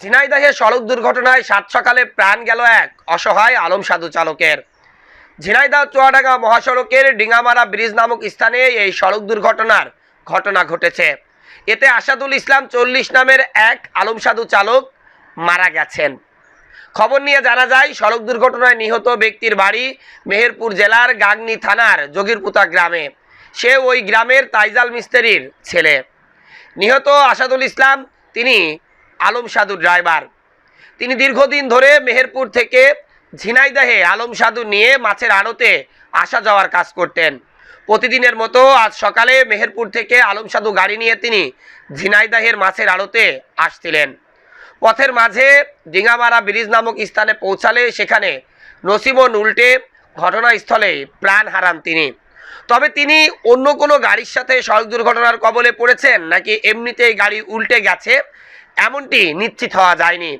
ঝিনাইদহে সড়ক দুর্ঘটনায় সাত সকালে প্রাণ গেল এক অসহায় আলম সাধু চালকের। ঝিনাইদহ চুয়াডাঙ্গা মহাসড়কের ডিঙামারা ব্রিজ নামক স্থানে এই সড়ক দুর্ঘটনার ঘটনা ঘটেছে। এতে আসাদুল ইসলাম চল্লিশ নামের এক আলম সাধু চালক মারা গেছেন। খবর নিয়ে জানা যায়, সড়ক দুর্ঘটনায় নিহত ব্যক্তির বাড়ি মেহেরপুর জেলার গাংনি থানার যোগীরপুতা গ্রামে। সে ওই গ্রামের তাইজাল মিস্ত্রির ছেলে। নিহত আসাদুল ইসলাম, তিনি আলম সাধু ড্রাইভার। তিনি দীর্ঘদিন ধরে মেহেরপুর থেকে ঝিনাইদহে আলম সাধু নিয়ে মাছের আড়তে আসা যাওয়ার কাজ করতেন। প্রতিদিনের মতো আজ সকালে মেহেরপুর থেকে আলম সাধু গাড়ি নিয়ে তিনি ঝিনাইদহের মাছের আড়তে আসছিলেন। পথের মাঝে ডিঙামারা ব্রিজ নামক স্থানে পৌঁছালে সেখানে নসিমন উল্টে ঘটনাস্থলে প্রাণ হারান তিনি। তবে তিনি অন্য কোনো গাড়ির সাথে সড়ক দুর্ঘটনার কবলে পড়েছেন নাকি এমনিতেই গাড়ি উল্টে গেছে? এমনটি নিশ্চিত হওয়া যায়নি।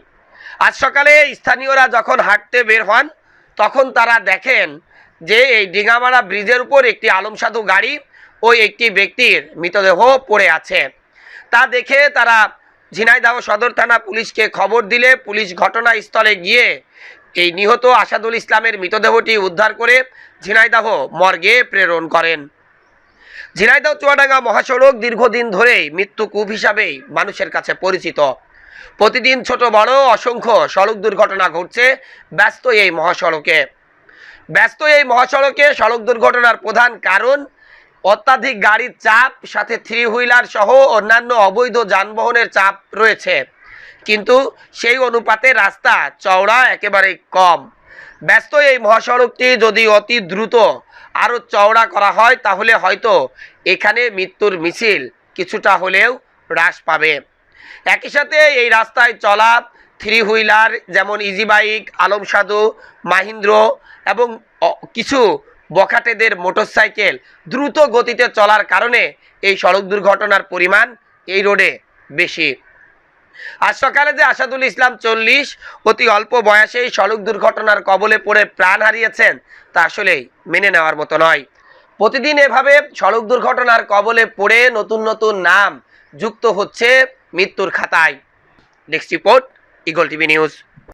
আজ সকালে স্থানীয়রা যখন হাঁটতে বের হন, তখন তারা দেখেন যে এই ডিঙামারা ব্রিজের উপর একটি আলম সাধু গাড়ি ও একটি ব্যক্তির মৃতদেহ পড়ে আছে। তা দেখে তারা ঝিনাইদহ সদর থানা পুলিশকে খবর দিলে পুলিশ ঘটনাস্থলে গিয়ে এই নিহত আসাদুল ইসলামের মৃতদেহটি উদ্ধার করে ঝিনাইদহ মর্গে প্রেরণ করেন। ঝিনাইদহ, চুয়াডাঙ্গা মহাসড়ক দীর্ঘদিন ধরেই মৃত্যু কূপ হিসাবেই মানুষের কাছে পরিচিত। প্রতিদিন ছোট, বড়, অসংখ্য সড়ক দুর্ঘটনা ঘটছে ব্যস্ত এই মহাসড়কে। ব্যস্ত এই মহাসড়কে সড়ক দুর্ঘটনার প্রধান কারণ অত্যাধিক গাড়ির চাপ, সাথে থ্রি হুইলার সহ অন্যান্য অবৈধ যানবাহনের চাপ রয়েছে। কিন্তু সেই অনুপাতে রাস্তা, চওড়া একেবারেই কম। ব্যস্ত এই মহাসড়কটি যদি অতি দ্রুত আরও চওড়া করা হয়, তাহলে হয়তো এখানে মৃত্যুর মিছিল কিছুটা হলেও হ্রাস পাবে। একই সাথে এই রাস্তায় চলা থ্রি হুইলার যেমন ইজি বাইক আলম সাধু, মাহিন্দ্র এবং কিছু বখাটেদের মোটরসাইকেল দ্রুত গতিতে চলার কারণে এই সড়ক দুর্ঘটনার পরিমাণ এই রোডে বেশি। আজ সকালে যে আসাদুল ইসলাম চল্লিশ অতি অল্প বয়সেই সড়ক দুর্ঘটনার কবলে পড়ে প্রাণ হারিয়েছেন, তা আসলেই মেনে নেওয়ার মতো নয়। প্রতিদিন এভাবে সড়ক দুর্ঘটনার কবলে পড়ে নতুন নতুন নাম যুক্ত হচ্ছে মৃত্যুর খাতায়। Next report Eagle TV news